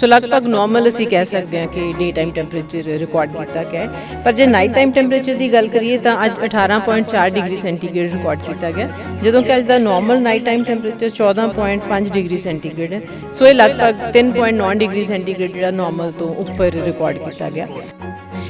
ਸੋ ਲਗਭਗ ਨਾਰਮਲ ਅਸੀਂ ਕਹਿ ਸਕਦੇ ਹਾਂ ਕਿ ਡੇ ਟਾਈਮ ਟੈਂਪਰੇਚਰ ਰਿਕਾਰਡ ਕੀਤਾ ਗਿਆ ਪਰ ਜੇ ਨਾਈਟ ਟਾਈਮ ਟੈਂਪਰੇਚਰ ਦੀ ਗੱਲ ਕਰੀਏ ਤਾਂ ਅੱਜ 18.4 ਡਿਗਰੀ ਸੈਂਟੀਗ੍ਰੇਡ ਰਿਕਾਰਡ ਕੀਤਾ ਗਿਆ ਜਦੋਂ ਕਿ ਅੱਜ ਦਾ normal night time temperature 14.5 degree centigrade ਹੈ ਸੋ ਇਹ ਲਗਭਗ 3.9 ਡਿਗਰੀ ਸੈਂਟੀਗ੍ਰੇਡ ਜਿਹੜਾ ਨਾਰਮਲ ਤੋਂ ਉੱਪਰ ਰਿਕਾਰਡ ਕੀਤਾ ਗਿਆ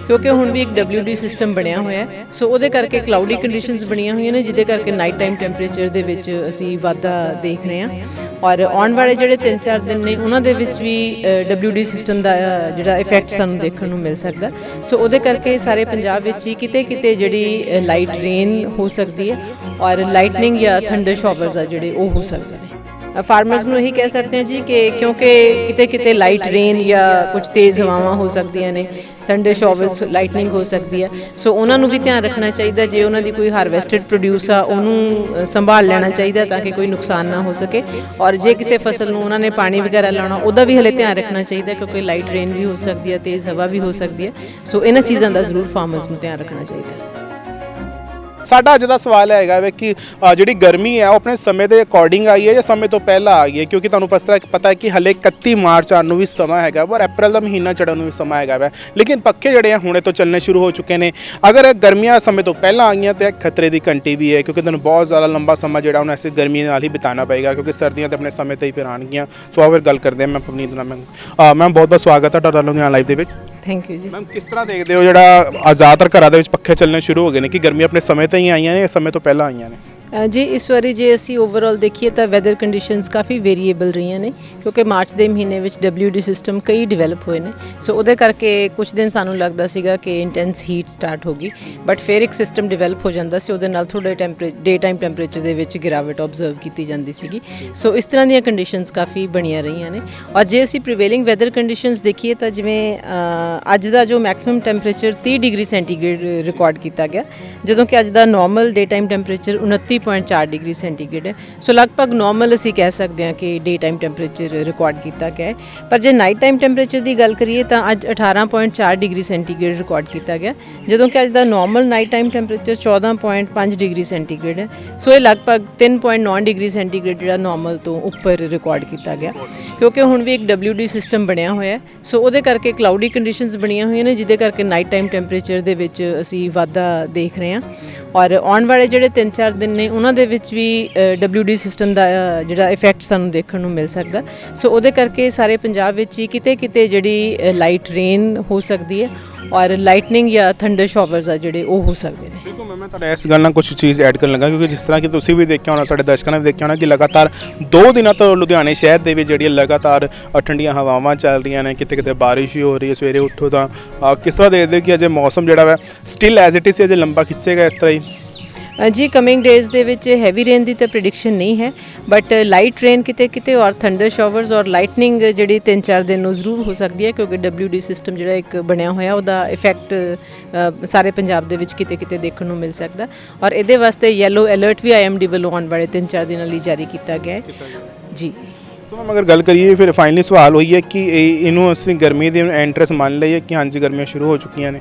ਕਿਉਂਕਿ ਹੁਣ ਵੀ ਇੱਕ WD ਸਿਸਟਮ ਬਣਿਆ ਹੋਇਆ ਹੈ ਸੋ ਉਹਦੇ ਕਰਕੇ ਕਲਾਉਡੀ ਕੰਡੀਸ਼ਨਸ ਬਣੀਆਂ ਹੋਈਆਂ ਨੇ ਜਿਹਦੇ ਕਰਕੇ ਨਾਈਟ ਟਾਈਮ ਟੈਂਪਰੇਚਰ ਦੇ ਵਿੱਚ ਅਸੀਂ ਵਾਧਾ ਦੇਖ ਰਹੇ ਹਾਂ ਔਰ ਆਉਣ ਵਾਲੇ ਜਿਹੜੇ 3-4 ਦਿਨ ਨੇ ਉਹਨਾਂ ਦੇ ਵਿੱਚ ਵੀ ਅ, WD ਸਿਸਟਮ ਦਾ ਜਿਹੜਾ ਇਫੈਕਟ ਸਾਨੂੰ ਦੇਖਣ ਨੂੰ ਮਿਲ ਸਕਦਾ। ਸੋ ਉਹਦੇ ਕਰਕੇ ਸਾਰੇ ਪੰਜਾਬ ਵਿੱਚ ਹੀ ਕਿਤੇ ਕਿਤੇ ਜਿਹੜੀ ਲਾਈਟ ਰੇਨ ਹੋ ਸਕਦੀ ਹੈ ਔਰ ਲਾਈਟਨਿੰਗ ਜਾਂ ਥੰਡਰ ਸ਼ਾਵਰਸ ਆ ਜਿਹੜੇ ਉਹ ਹੋ ਸਕਦੇ ਨੇ। ਫਾਰਮਰਸ ਨੂੰ ਇਹੀ ਕਹਿ ਸਕਦੇ ਹਾਂ ਜੀ ਕਿ ਕਿਉਂਕਿ ਕਿਤੇ ਕਿਤੇ ਲਾਈਟ ਰੇਨ ਜਾਂ ਕੁਝ ਤੇਜ਼ ਹਵਾਵਾਂ ਹੋ ਸਕਦੀਆਂ ਨੇ ਥੰਡਰ ਸ਼ਾਵਰਸ ਲਾਈਟਨਿੰਗ ਹੋ ਸਕਦੀ ਹੈ। ਸੋ ਉਹਨਾਂ ਨੂੰ ਵੀ ਧਿਆਨ ਰੱਖਣਾ ਚਾਹੀਦਾ, ਜੇ ਉਹਨਾਂ ਦੀ ਕੋਈ ਹਾਰਵੈਸਟਡ ਪ੍ਰੋਡਿਊਸ ਆ, ਉਹਨੂੰ ਸੰਭਾਲ ਲੈਣਾ ਚਾਹੀਦਾ ਤਾਂ ਕਿ ਕੋਈ ਨੁਕਸਾਨ ਨਾ ਹੋ ਸਕੇ। ਔਰ ਜੇ ਕਿਸੇ ਫਸਲ ਨੂੰ ਉਹਨਾਂ ਨੇ ਪਾਣੀ ਵਗੈਰਾ ਲਾਉਣਾ, ਉਹਦਾ ਵੀ ਹਲੇ ਧਿਆਨ ਰੱਖਣਾ ਚਾਹੀਦਾ ਕਿਉਂਕਿ ਲਾਈਟ ਰੇਨ ਵੀ ਹੋ ਸਕਦੀ ਹੈ, ਤੇਜ਼ ਹਵਾ ਵੀ ਹੋ ਸਕਦੀ ਹੈ। ਸੋ ਇਹਨਾਂ ਚੀਜ਼ਾਂ ਦਾ ਜ਼ਰੂਰ ਫਾਰਮਰਸ ਨੂੰ ਧਿਆਨ ਰੱਖਣਾ ਚਾਹੀਦਾ। ਸਾਡਾ ਅੱਜ ਦਾ ਸਵਾਲ ਹੈਗਾ ਵੇ ਕਿ ਜਿਹੜੀ ਗਰਮੀ ਹੈ, ਉਹ ਆਪਣੇ ਸਮੇਂ ਦੇ ਅਕੋਰਡਿੰਗ ਆਈ ਹੈ ਜਾਂ ਸਮੇਂ ਤੋਂ ਪਹਿਲਾਂ ਆ ਗਈ ਹੈ? ਕਿਉਂਕਿ ਤੁਹਾਨੂੰ ਪਤਾ ਪਤਾ ਹੈ ਕਿ ਹਲੇ 31 ਮਾਰਚ ਆਉਣ ਨੂੰ ਵੀ ਸਮਾਂ ਹੈਗਾ ਔਰ ਅਪ੍ਰੈਲ ਦਾ ਮਹੀਨਾ ਚੜ੍ਹਨ ਨੂੰ ਵੀ ਸਮਾਂ ਹੈਗਾ ਵਾ। ਲੇਕਿਨ ਪੱਖੇ ਜਿਹੜੇ ਆ ਹੁਣੇ ਤੋਂ ਚੱਲਣੇ ਸ਼ੁਰੂ ਹੋ ਚੁੱਕੇ ਨੇ। ਅਗਰ ਗਰਮੀਆਂ ਸਮੇਂ ਤੋਂ ਪਹਿਲਾਂ ਆਈਆਂ ਤੇ ਖਤਰੇ ਦੀ ਘੰਟੀ ਵੀ ਹੈ, ਕਿਉਂਕਿ ਤੁਹਾਨੂੰ ਬਹੁਤ ਜ਼ਿਆਦਾ ਲੰਬਾ ਸਮਾਂ ਜਿਹੜਾ ਉਹਨੂੰ ਐਸੇ ਗਰਮੀ ਨਾਲ ਹੀ ਬਿਤਾਉਣਾ ਪਏਗਾ, ਕਿਉਂਕਿ ਸਰਦੀਆਂ ਤੇ ਆਪਣੇ ਸਮੇਂ ਤੇ ਹੀ ਫਿਰ ਆਉਣਗੀਆਂ। ਸੋ ਆਓ ਫਿਰ ਗੱਲ ਕਰਦੇ ਹਾਂ। ਮੈਂ ਪਵਨੀਤ ਨਾਲ ਮੈਮ ਮੈਮ ਬਹੁਤ ਬਹੁਤ ਸਵਾਗਤ ਹੈ ਤੁਹਾਡਾ ਲੁਧਿਆਣਾ ਲਾਈਵ ਦੇ ਵਿੱਚ। ਥੈਂਕ ਯੂ ਜੀ। ਮੈਮ ਕਿਸ ਤਰ੍ਹਾਂ ਦੇਖਦੇ ਹੋ ਜਿਹੜਾ ਜ਼ਿਆਦਾਤਰ ਘਰਾਂ ਦੇ ਵਿੱਚ ਪੱਖੇ ਚੱਲਣੇ ਸ਼ੁਰੂ ਹੋ ਗਏ ਨੇ? ਕਿ ਗਰਮੀ ਆਪਣੇ ਸਮੇਂ ਤੇ ਹੀ ਆਈਆਂ ਨੇ ਜਾਂ ਸਮੇਂ ਤੋਂ ਪਹਿਲਾਂ ਆਈਆਂ ਨੇ? ਜੀ ਇਸ ਵਾਰੀ ਜੇ ਅਸੀਂ ਓਵਰਆਲ ਦੇਖੀਏ ਤਾਂ ਵੈਦਰ ਕੰਡੀਸ਼ਨਸ ਕਾਫੀ ਵੇਰੀਏਬਲ ਰਹੀਆਂ ਨੇ, ਕਿਉਂਕਿ ਮਾਰਚ ਦੇ ਮਹੀਨੇ ਵਿੱਚ WD ਸਿਸਟਮ ਕਈ ਡਿਵੈਲਪ ਹੋਏ ਨੇ। ਸੋ ਉਹਦੇ ਕਰਕੇ ਕੁਝ ਦਿਨ ਸਾਨੂੰ ਲੱਗਦਾ ਸੀਗਾ ਕਿ ਇੰਟੈਂਸ ਹੀਟ ਸਟਾਰਟ ਹੋ ਗਈ ਬਟ ਫਿਰ ਇੱਕ ਸਿਸਟਮ ਡਿਵੈਲਪ ਹੋ ਜਾਂਦਾ ਸੀ, ਉਹਦੇ ਨਾਲ ਥੋੜੇ ਟੈਂਪਰੇਚਰ ਡੇ ਟਾਈਮ ਟੈਂਪਰੇਚਰ ਦੇ ਵਿੱਚ ਗਿਰਾਵਟ ਆਬਜ਼ਰਵ ਕੀਤੀ ਜਾਂਦੀ ਸੀਗੀ। ਸੋ ਇਸ ਤਰ੍ਹਾਂ ਦੀਆਂ ਕੰਡੀਸ਼ਨਸ ਕਾਫੀ ਬਣੀਆਂ ਰਹੀਆਂ ਨੇ। ਔਰ ਜੇ ਅਸੀਂ ਪ੍ਰੀਵੇਲਿੰਗ ਵੈਦਰ ਕੰਡੀਸ਼ਨਸ ਦੇਖੀਏ ਤਾਂ ਜਿਵੇਂ ਅੱਜ ਦਾ ਜੋ maximum temperature 30 degree centigrade record ਕੀਤਾ ਗਿਆ, ਜਦੋਂ ਕਿ ਅੱਜ ਦਾ normal day time temperature 29.4 degree centigrade ਹੈ। ਸੋ ਲਗਭਗ ਨਾਰਮਲ ਅਸੀਂ ਕਹਿ ਸਕਦੇ ਹਾਂ ਕਿ ਡੇ ਟਾਈਮ ਟੈਂਪਰੇਚਰ ਰਿਕਾਰਡ ਕੀਤਾ ਗਿਆ ਹੈ। ਪਰ ਜੇ ਨਾਈਟ ਟਾਈਮ ਟੈਂਪਰੇਚਰ ਦੀ ਗੱਲ ਕਰੀਏ ਤਾਂ ਅੱਜ 18.4 ਡਿਗਰੀ ਸੈਂਟੀਗ੍ਰੇਡ ਰਿਕਾਰਡ ਕੀਤਾ ਗਿਆ ਜਦੋਂ ਕਿ ਅੱਜ ਦਾ normal night time temperature 14.5 degree centigrade ਹੈ। ਸੋ ਇਹ ਲਗਭਗ 3.9 ਡਿਗਰੀ ਸੈਂਟੀਗ੍ਰੇਡ ਜਿਹੜਾ ਨਾਰਮਲ ਤੋਂ ਉੱਪਰ ਰਿਕਾਰਡ ਕੀਤਾ ਗਿਆ ਕਿਉਂਕਿ ਹੁਣ ਵੀ ਇੱਕ WD ਸਿਸਟਮ ਬਣਿਆ ਹੋਇਆ ਹੈ। ਸੋ ਉਹਦੇ ਕਰਕੇ ਕਲਾਉਡੀ ਕੰਡੀਸ਼ਨਸ ਬਣੀਆਂ ਹੋਈਆਂ ਨੇ, ਜਿਹਦੇ ਕਰਕੇ ਨਾਈਟ ਟਾਈਮ ਟੈਂਪਰੇਚਰ ਦੇ ਵਿੱਚ ਅਸੀਂ ਵਾਧਾ ਦੇਖ ਰਹੇ ਹਾਂ। ਔਰ ਆਉਣ ਵਾਲੇ ਜਿਹੜੇ 3-4 ਦਿਨ ਨੇ ਉਹਨਾਂ ਦੇ ਵਿੱਚ ਵੀ ਅ, WD ਸਿਸਟਮ ਦਾ ਜਿਹੜਾ ਇਫੈਕਟ ਸਾਨੂੰ ਦੇਖਣ ਨੂੰ ਮਿਲ ਸਕਦਾ। ਸੋ ਉਹਦੇ ਕਰਕੇ ਸਾਰੇ ਪੰਜਾਬ ਵਿੱਚ ਹੀ ਕਿਤੇ ਕਿਤੇ ਜਿਹੜੀ ਲਾਈਟ ਰੇਨ ਹੋ ਸਕਦੀ ਹੈ ਔਰ ਲਾਈਟਨਿੰਗ ਜਾਂ ਥੰਡਰ ਸ਼ਾਵਰਸ ਆ ਜਿਹੜੇ ਉਹ ਹੋ ਸਕਦੇ ਨੇ। ਦੇਖੋ ਮੈਂ ਤੁਹਾਡਾ ਇਸ ਗੱਲ ਨਾਲ ਕੁਝ ਚੀਜ਼ ਐਡ ਕਰਨ ਲੱਗਾ ਕਿਉਂਕਿ ਜਿਸ ਤਰ੍ਹਾਂ ਕਿ ਤੁਸੀਂ ਵੀ ਦੇਖਿਆ ਹੋਣਾ ਸਾਡੇ ਦਰਸ਼ਕਾਂ ਨੇ ਵੀ ਦੇਖਿਆ ਹੋਣਾ ਕਿ ਲਗਾਤਾਰ 2 ਦਿਨਾਂ ਤੋਂ ਲੁਧਿਆਣੇ ਸ਼ਹਿਰ ਦੇ ਵਿੱਚ ਜਿਹੜੀਆਂ ਲਗਾਤਾਰ ਠੰਡੀਆਂ ਹਵਾਵਾਂ ਚੱਲ ਰਹੀਆਂ ਨੇ ਕਿਤੇ ਕਿਤੇ ਬਾਰਿਸ਼ ਵੀ ਹੋ ਰਹੀ ਹੈ ਸਵੇਰੇ ਉੱਠੋ ਤਾਂ ਕਿਸ ਤਰ੍ਹਾਂ ਦੇਖਦੇ ਹੋ ਕਿ ਅਜੇ ਮੌਸਮ ਜਿਹੜਾ ਵਾ ਸਟਿਲ ਐਜ਼ ਇਟ ਇਜ਼ ਅਜੇ ਲੰਬਾ ਖਿੱਚੇਗਾ ਇਸ ਤਰ੍ਹਾਂ ਹੀ? ਜੀ ਕਮਿੰਗ ਡੇਜ਼ ਦੇ ਵਿੱਚ ਹੈਵੀ ਰੇਨ ਦੀ ਤਾਂ ਪ੍ਰੈਡਿਕਸ਼ਨ ਨਹੀਂ ਹੈ ਬਟ ਲਾਈਟ ਰੇਨ ਕਿਤੇ ਕਿਤੇ ਔਰ ਥੰਡਰ ਸ਼ਾਵਰਸ ਔਰ ਲਾਈਟਨਿੰਗ ਜਿਹੜੀ 3-4 ਦਿਨ ਨੂੰ ਜ਼ਰੂਰ ਹੋ ਸਕਦੀ ਹੈ ਕਿਉਂਕਿ WD ਸਿਸਟਮ ਜਿਹੜਾ ਇੱਕ ਬਣਿਆ ਹੋਇਆ ਉਹਦਾ ਇਫੈਕਟ ਸਾਰੇ ਪੰਜਾਬ ਦੇ ਵਿੱਚ ਕਿਤੇ ਕਿਤੇ ਦੇਖਣ ਨੂੰ ਮਿਲ ਸਕਦਾ। ਔਰ ਇਹਦੇ ਵਾਸਤੇ ਯੈਲੋ ਅਲਰਟ ਵੀ ਆਈਐਮਡੀ ਵੱਲੋਂ ਆਉਣ ਵਾਲੇ 3-4 ਦਿਨਾਂ ਲਈ ਜਾਰੀ ਕੀਤਾ ਗਿਆ ਹੈ। ਜੀ। ਸੋ ਮੈਮ ਅਗਰ ਗੱਲ ਕਰੀਏ ਫਿਰ ਫਾਈਨਲੀ ਸਵਾਲ ਹੋਈ ਹੈ ਕਿ ਇਹ- ਇਹਨੂੰ ਅਸੀਂ ਗਰਮੀ ਦੀ ਐਂਟਰਸ ਮੰਨ ਲਈਏ ਕਿ ਹਾਂਜੀ ਗਰਮੀਆਂ ਸ਼ੁਰੂ ਹੋ ਚੁੱਕੀਆਂ ਨੇ।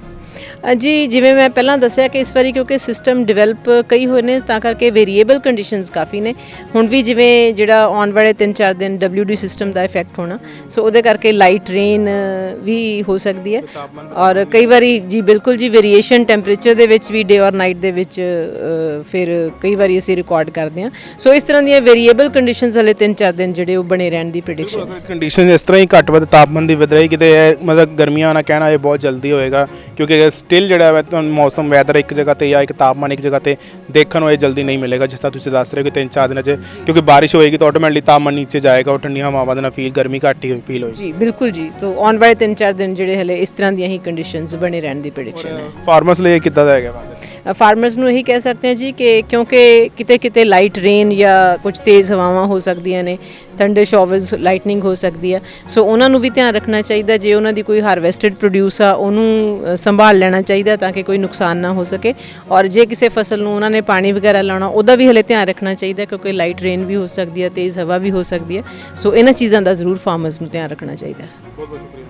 ਜੀ, ਜਿਵੇਂ ਮੈਂ ਪਹਿਲਾਂ ਦੱਸਿਆ ਕਿ ਇਸ ਵਾਰੀ ਕਿਉਂਕਿ ਸਿਸਟਮ ਡਿਵੈਲਪ ਕਈ ਹੋਏ ਨੇ, ਤਾਂ ਕਰਕੇ ਵੇਰੀਏਬਲ ਕੰਡੀਸ਼ਨਸ ਕਾਫੀ ਨੇ। ਹੁਣ ਵੀ ਜਿਵੇਂ ਜਿਹੜਾ ਆਉਣ ਵਾਲੇ 3-4 ਦਿਨ WD ਸਿਸਟਮ ਦਾ ਇਫੈਕਟ ਹੋਣਾ ਸੋ ਉਹਦੇ ਕਰਕੇ ਲਾਈਟ ਰੇਨ ਵੀ ਹੋ ਸਕਦੀ ਹੈ। ਔਰ ਕਈ ਵਾਰੀ ਜੀ, ਬਿਲਕੁਲ ਜੀ ਵੇਰੀਏਸ਼ਨ ਟੈਂਪਰੇਚਰ ਦੇ ਵਿੱਚ ਵੀ ਡੇ ਔਰ ਨਾਈਟ ਦੇ ਵਿੱਚ ਫਿਰ ਕਈ ਵਾਰੀ ਅਸੀਂ ਰਿਕਾਰਡ ਕਰਦੇ ਹਾਂ। ਸੋ ਇਸ ਤਰ੍ਹਾਂ ਦੀਆਂ ਵੇਰੀਏਬਲ ਕੰਡੀਸ਼ਨਸ ਹਲੇ 3-4 ਦਿਨ ਜਿਹੜੇ ਉਹ ਬਣੇ ਰਹਿਣ ਦੀ ਪ੍ਰੈਡਿਕਸ਼ਨ ਅਗਰ ਕੰਡੀਸ਼ਨ ਇਸ ਤਰ੍ਹਾਂ ਹੀ ਘੱਟ ਵੱਧ ਤਾਪਮਾਨ ਦੀ ਵਧ ਰਹੀ, ਕਿਤੇ ਮਤਲਬ ਗਰਮੀਆਂ ਆਉਣਾ ਕਹਿਣਾ ਇਹ ਬਹੁਤ ਜਲਦੀ ਹੋਏਗਾ, ਕਿਉਂਕਿ ਸਟਿਲ ਜਿਹੜਾ ਹੈ ਤੁਹਾਨੂੰ ਮੌਸਮ ਵੈਦਰ ਇੱਕ ਜਗ੍ਹਾ ਤੇ ਜਾਂ ਇੱਕ ਤਾਪਮਾਨ ਇੱਕ ਜਗ੍ਹਾ ਤੇ ਦੇਖਣ ਨੂੰ ਇਹ ਜਲਦੀ ਨਹੀਂ ਮਿਲੇਗਾ ਜਿਸ ਤਰ੍ਹਾਂ ਤੁਸੀਂ ਦੱਸ ਰਹੇ ਹੋ ਕਿ ਤਿੰਨ ਚਾਰ ਦਿਨਾਂ 'ਚ ਕਿਉਂਕਿ ਬਾਰਿਸ਼ ਹੋਏਗੀ ਤਾਂ ਆਟੋਮੈਟਿਕਲੀ ਤਾਪਮਾਨ ਨੀਚੇ ਜਾਏਗਾ ਉਹ ਠੰਡੀਆਂ ਹਵਾਵਾਂ ਦੇ ਨਾਲ ਫੀਲ ਗਰਮੀ ਘੱਟ ਹੀ ਫੀਲ ਹੋਏਗੀ। ਜੀ ਬਿਲਕੁਲ ਜੀ। ਸੋ ਆਉਣ ਵਾਲੇ 3-4 ਦਿਨ ਜਿਹੜੇ ਹਲੇ ਇਸ ਤਰ੍ਹਾਂ ਦੀਆਂ ਹੀ ਕੰਡੀਸ਼ਨਸ ਬਣੇ ਰਹਿਣ ਦੀ ਪ੍ਰੈਡਿਕਸ਼ਨ ਹੈ। ਫਾਰਮਰਸ ਲਈ ਕਿੱਦਾਂ ਦਾ ਹੈਗਾ? ਫਾਰਮਰਸ ਨੂੰ ਇਹੀ ਕਹਿ ਸਕਦੇ ਹਾਂ ਜੀ ਕਿ ਕਿਉਂਕਿ ਕਿਤੇ ਕਿਤੇ ਲਾਈਟ ਰੇਨ ਜਾਂ ਕੁਝ ਤੇਜ਼ ਹਵਾਵਾਂ ਹੋ ਸਕਦੀਆਂ ਨੇ ਥੰਡਰ ਸ਼ਾਵਰਸ ਲਾਈਟਨਿੰਗ ਹੋ ਸਕਦੀ ਹੈ ਸੋ ਉਹਨਾਂ ਨੂੰ ਵੀ ਧਿਆਨ ਰੱਖਣਾ ਚਾਹੀਦਾ, ਜੇ ਉਹਨਾਂ ਦੀ ਕੋਈ ਹਾਰਵੈਸਟਡ ਪ੍ਰੋਡਿਊਸ ਆ, ਉਹਨੂੰ ਸੰਭਾਲ ਲੈਣਾ ਚਾਹੀਦਾ ਤਾਂ ਕਿ ਕੋਈ ਨੁਕਸਾਨ ਨਾ ਹੋ ਸਕੇ। ਔਰ ਜੇ ਕਿਸੇ ਫਸਲ ਨੂੰ ਉਹਨਾਂ ਨੇ ਪਾਣੀ ਵਗੈਰਾ ਲਾਉਣਾ, ਉਹਦਾ ਵੀ ਹਲੇ ਧਿਆਨ ਰੱਖਣਾ ਚਾਹੀਦਾ ਕਿਉਂਕਿ ਲਾਈਟ ਰੇਨ ਵੀ ਹੋ ਸਕਦੀ ਹੈ ਤੇਜ਼ ਹਵਾ ਵੀ ਹੋ ਸਕਦੀ ਹੈ ਸੋ ਇਹਨਾਂ ਚੀਜ਼ਾਂ ਦਾ ਜ਼ਰੂਰ ਫਾਰਮਰਸ ਨੂੰ ਧਿਆਨ ਰੱਖਣਾ ਚਾਹੀਦਾ। ਬਹੁਤ ਬਹੁਤ ਸ਼ੁਕਰੀਆ।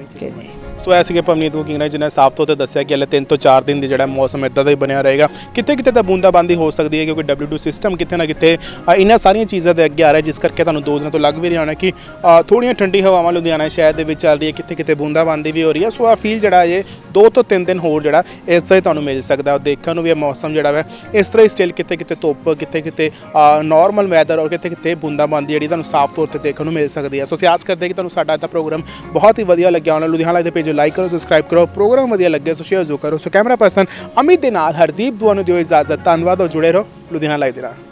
ਓਕੇ ਜੀ। ਸੋ ਐ ਸੀਗੇ ਪਵਨੀਤ ਕੁਕਿੰਗ ਨੇ ਜਿਹਨੇ ਸਾਫ਼ ਤੌਰ ਤੇ ਦੱਸਿਆ ਕਿ ਹਲੇ 3 ਤੋਂ 4 ਦਿਨ ਦੀ ਜਿਹੜਾ ਮੌਸਮ ਇਦਾਂ ਦਾ ਹੀ ਬਣਿਆ ਰਹੇਗਾ। ਕਿਤੇ ਕਿਤੇ ਤਾਂ ਬੂੰਦਾਬਾਂਦੀ ਹੋ ਸਕਦੀ ਹੈ ਕਿਉਂਕਿ W2 ਸਿਸਟਮ ਕਿਤੇ ਨਾ ਕਿਤੇ ਅ, ਇਹਨਾਂ ਸਾਰੀਆਂ ਚੀਜ਼ਾਂ ਦੇ ਅੱਗੇ ਆ ਰਿਹਾ ਜਿਸ ਕਰਕੇ ਤੁਹਾਨੂੰ ਦੋ ਦਿਨਾਂ ਤੋਂ ਲੱਗ ਵੀ ਰਿਹਾ ਹੋਣਾ ਕਿ ਅ, ਥੋੜ੍ਹੀਆਂ ਠੰਡੀ ਹਵਾਵਾਂ ਲੁਧਿਆਣਾ ਸ਼ਹਿਰ ਦੇ ਵਿੱਚ ਚੱਲ ਰਹੀ ਹੈ ਕਿਤੇ ਕਿਤੇ ਬੂੰਦਾਬਾਂਦੀ ਵੀ ਹੋ ਰਹੀ ਹੈ। ਸੋ ਆ ਫੀਲ ਜਿਹੜਾ ਇਹ 2 ਤੋਂ 3 ਦਿਨ ਹੋਰ ਜਿਹੜਾ ਇਸ ਤਰ੍ਹਾਂ ਹੀ ਤੁਹਾਨੂੰ ਮਿਲ ਸਕਦਾ। ਦੇਖਣ ਨੂੰ ਵੀ ਇਹ ਮੌਸਮ ਜਿਹੜਾ ਵਾ ਇਸ ਤਰ੍ਹਾਂ ਹੀ ਸਟਿਲ ਕਿਤੇ ਕਿਤੇ ਧੁੱਪ ਕਿਤੇ ਕਿਤੇ ਨਾਰਮਲ ਵੈਦਰ ਔਰ ਕਿਤੇ ਕਿਤੇ ਬੂੰਦਾਬਾਂਦੀ ਜਿਹੜੀ ਤੁਹਾਨੂੰ ਸਾਫ਼ ਤੌਰ ਤੇ ਦੇਖਣ ਨੂੰ ਮਿਲ ਸਕਦੀ ਹੈ। ਸੋ ਸਿਆਸ ਕਰਦੇ ਕਿ ਤੁਹਾਨੂੰ ਸਾਡਾ ਅੱਜ ਦਾ ਪ੍ਰੋਗਰਾਮ ਬਹੁਤ ਹੀ ਵਧੀਆ ਲੱਗਿਆ ਹੋਣਾ ਲੁਧਿਆਣਾ ਲਾਈਵ ਦੇ ਪੇਜ ਲਾਈਕ ਕਰੋ ਸਬਸਕ੍ਰਾਈਬ ਕਰੋ ਪ੍ਰੋਗਰਾਮ ਵਧੀਆ ਲੱਗੇ ਸੋ ਸ਼ੇਅਰ ਜੋ ਕਰੋ। ਸੋ ਕੈਮਰਾ ਪਰਸਨ ਅਮਿਤ ਦੇ ਨਾਲ ਹਰਦੀਪ ਦੁਆ ਨੂੰ ਦਿਓ ਇਜਾਜ਼ਤ। ਧੰਨਵਾਦ ਔਰ ਜੁੜੇ ਰਹੋ ਲੁਧਿਆਣਾ ਲਾਈਵ ਦੇ ਨਾਲ।